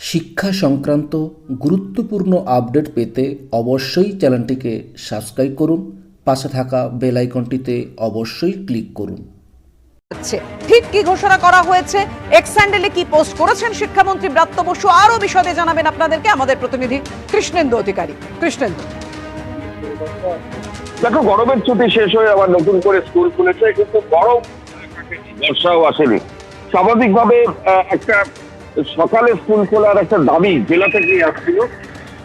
শিক্ষা সংক্রান্ত গুরুত্বপূর্ণ আপডেট পেতে অবশ্যই চ্যানেলটিকে সাবস্ক্রাইব করুন পাশে থাকা বেল আইকনটিতে অবশ্যই ক্লিক করুন। ঠিক কি ঘোষণা করা হয়েছে? এক্স হ্যান্ডেলে কি পোস্ট করেছেন শিক্ষামন্ত্রী ব্রাত্য বসু? আরও বিশদে জানাবেন আপনাদেরকে আমাদের প্রতিনিধি কৃষ্ণেন্দু অধিকারী। কৃষ্ণেন্দু। দেখো গরমের ছুটি শেষ হয়ে আবার নতুন করে স্কুল খুলেছে কিন্তু গরম বর্ষাও আসেনি। স্বাভাবিকভাবে একটা সকালে স্কুল খোলার একটা দাবি জেলা থেকেই আসছিল।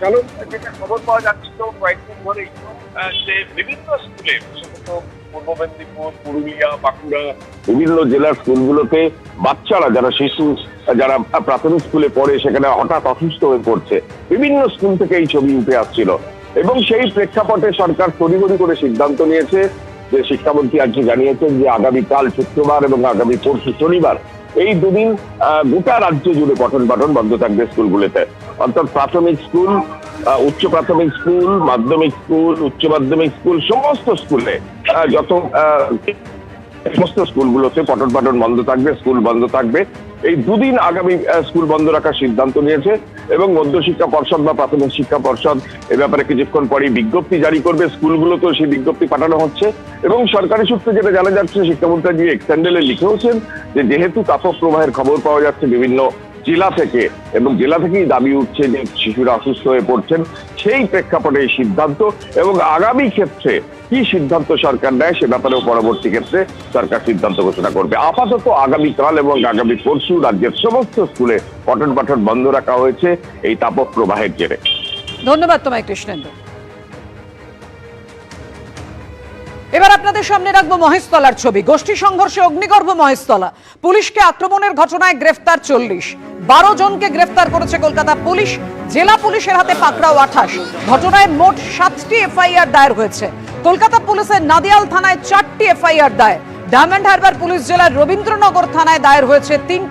কারণ যেটা খবর পাওয়া যাচ্ছিল কয়েকদিন ধরেই যে বিভিন্ন স্কুলে বিশেষত পূর্ব মেদিনীপুর পুরুলিয়া বাঁকুড়া বিভিন্ন জেলার স্কুলগুলোতে বাচ্চারা যারা শিশু যারা প্রাথমিক স্কুলে পড়ে সেখানে হঠাৎ অসুস্থ হয়ে পড়ছে। বিভিন্ন স্কুল থেকে এই ছবি উঠে আসছিল। এবং সেই প্রেক্ষাপটে সরকার তড়িঘড়ি করে সিদ্ধান্ত নিয়েছে যে শিক্ষামন্ত্রী আজকে জানিয়েছেন যে আগামীকাল শুক্রবার এবং আগামী পরশু শনিবার এই দুদিন গোটা রাজ্য জুড়ে পঠন পাঠন বন্ধ থাকবে স্কুলগুলোতে। অর্থাৎ প্রাথমিক স্কুল উচ্চ প্রাথমিক স্কুল, মাধ্যমিক স্কুল, উচ্চ মাধ্যমিক স্কুল, সমস্ত স্কুলে যত সমস্ত স্কুলগুলোতে পটন পাঠন বন্ধ থাকবে, স্কুল বন্ধ থাকবে। এই দুদিন আগামী স্কুল বন্ধ রাখার সিদ্ধান্ত নিয়েছে এবং মধ্যশিক্ষা পর্ষদ বা প্রাথমিক শিক্ষা পর্ষদ এ ব্যাপারে কিছুক্ষণ পরেই বিজ্ঞপ্তি জারি করবে। স্কুলগুলোতেও সেই বিজ্ঞপ্তি পাঠানো হচ্ছে এবং সরকারি সূত্রে যেটা জানা যাচ্ছে, শিক্ষামন্ত্রী আজকে লিখেওছেন যে, যেহেতু তাপপ্রবাহের খবর পাওয়া যাচ্ছে বিভিন্ন জেলা থেকে এবং জেলা থেকেই দাবি উঠছে যে শিশুরা অসুস্থ হয়ে পড়ছেন, সেই প্রেক্ষাপটে এই সিদ্ধান্ত এবং আগামী ক্ষেত্রে কি সিদ্ধান্ত সরকার নেয় সে ব্যাপারেও পরবর্তী ক্ষেত্রে সরকার সিদ্ধান্ত ঘোষণা করবে। আপাতত আগামীকাল এবং আগামী পরশু রাজ্যের সমস্ত স্কুলে পঠন পাঠন বন্ধ রাখা হয়েছে, এই তাপপ্রবাহের জেরে। ধন্যবাদ তোমায় কৃষ্ণেন্দু। আপনাদের সামনে রাখব মহেশতলার ছবি। গোষ্ঠী সংঘর্ষে অগ্নিগর্ভ মহেশতলা। পুলিশকে আক্রমণের ঘটনায় গ্রেফতার চল্লিশ। বারো জনকে গ্রেফতার করেছে কলকাতা পুলিশ। জেলা পুলিশের হাতে পাকড়াও আঠাশ। ঘটনায় মোট সাতটি এফআইআর দায়ের হয়েছে। কলকাতা পুলিশের নাদিয়াল থানায় চারটি এফআইআর দায়ের ডায়মন্ড হারবার পুলিশ জেলার রবীন্দ্রনগর থানায় দায়ের হয়েছে তিন